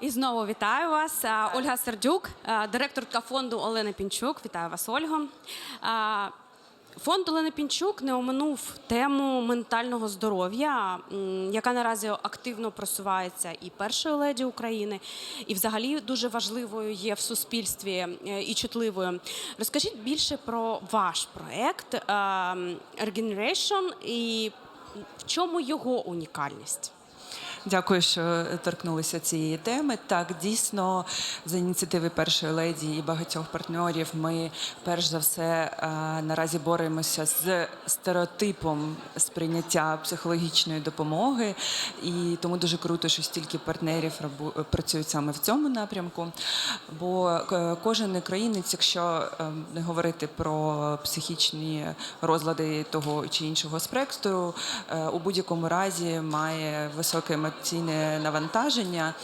І знову вітаю вас. Ольга Сердюк, директорка фонду Олени Пінчук. Вітаю вас, Ольго. Фонд Олени Пінчук не оминув тему ментального здоров'я, яка наразі активно просувається і першою леді України, і взагалі дуже важливою є в суспільстві е, і чутливою. Розкажіть більше про ваш проект Regeneration і в чому його унікальність? Дякую, що торкнулися цієї теми. Так, дійсно, за ініціативи першої леді і багатьох партнерів, ми перш за все е, наразі боремося з стереотипом сприйняття психологічної допомоги, і тому дуже круто, що стільки партнерів працюють саме в цьому напрямку. Бо е, кожен українець, якщо не говорити про психічні розлади того чи іншого спектру, е, у будь-якому разі має високе емоційне навантаження.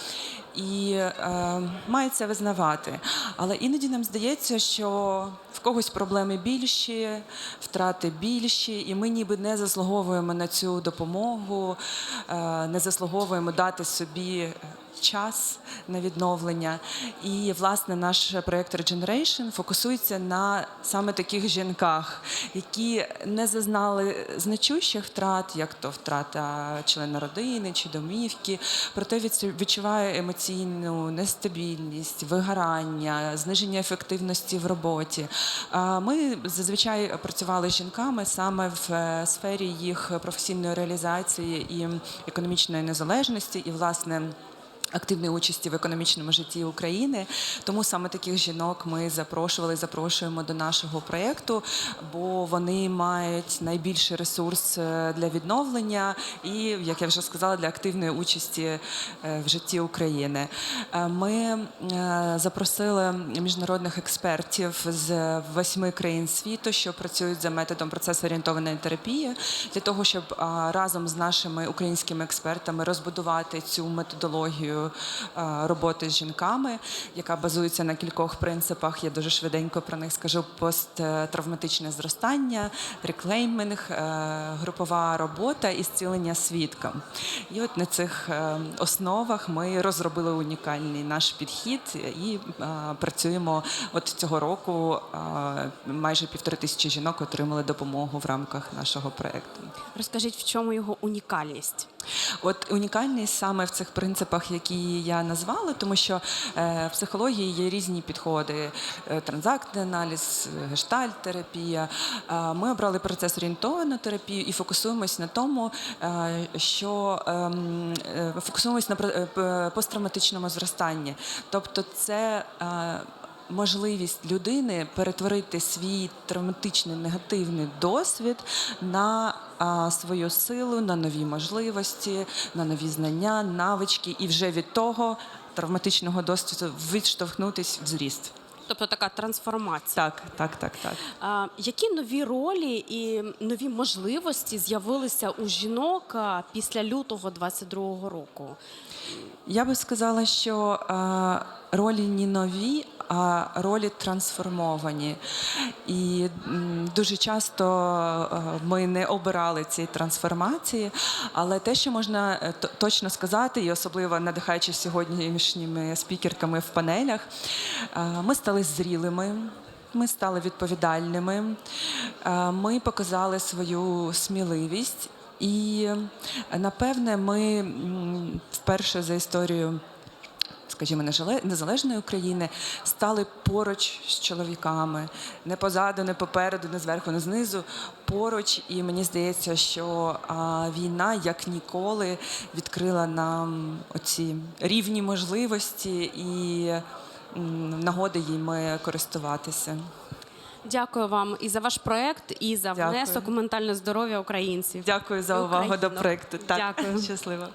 І е, має це визнавати. Але іноді нам здається, що в когось проблеми більші, втрати більші, і ми ніби не заслуговуємо на цю допомогу, е, не заслуговуємо дати собі час на відновлення. І власне наш проєкт Regeneration фокусується на саме таких жінках, які не зазнали значущих втрат, як то втрата члена родини чи домівки, проте від- відчуває емоційну нестабільність, вигорання, зниження ефективності в роботі. Ми зазвичай працювали з жінками саме в е, сфері їх професійної реалізації і економічної незалежності, і власне. Активної участі в економічному житті України, тому саме таких жінок ми запрошували, запрошуємо до нашого проєкту, бо вони мають найбільший ресурс е, для відновлення і, як я вже сказала, для активної участі е, в житті України. Е, Ми запросили міжнародних експертів з восьми країн світу, що працюють за методом процесорієнтованої терапії, для того, щоб разом з нашими українськими експертами розбудувати цю методологію а, роботи з жінками, яка базується на кількох принципах. Я дуже швиденько про них скажу: посттравматичне зростання, реклейминг, е, групова робота і зцілення свідка. І от на цих е, основах ми розробили унікальний наш підхід і е, працюємо. От цього року е, майже півтори тисячі жінок отримали допомогу в рамках нашого проекту. Розкажіть, в чому його унікальність? От унікальність саме в цих принципах, які я назвала, тому що е, в психології є різні підходи: е, транзактний аналіз, гештальт-терапія. Е, ми обрали процес орієнтовану терапію і фокусуємось на тому, що ем, фокусуємось на посттравматичному зростанні. Тобто, це можливість людини перетворити свій травматичний негативний досвід на а, свою силу, на нові можливості, на нові знання, навички, і вже від того травматичного досвіду відштовхнутись в зріст. Тобто така трансформація. Так, так, так, так. А, які нові ролі і нові можливості з'явилися у жінок після лютого 22-го року? Я би сказала, що е, ролі не нові, а ролі трансформовані. І дуже часто е, ми не обирали ці трансформації, але те, що можна е, точно сказати, і особливо надихаючись сьогоднішніми спікерками в панелях, е, ми стали зрілими. Ми стали відповідальними, ми показали свою сміливість, і напевне, ми вперше за історію. Скажімо, незалежної України стали поруч з чоловіками, не позаду, не попереду, не зверху, не знизу, поруч. І мені здається, що а, війна як ніколи відкрила нам оці рівні можливості і м, нагоди їм користуватися. Дякую вам і за ваш проект, і за Дякую. внесок у ментальне здоров'я українців. Дякую за увагу до проекту. Так, Дякую. щасливо.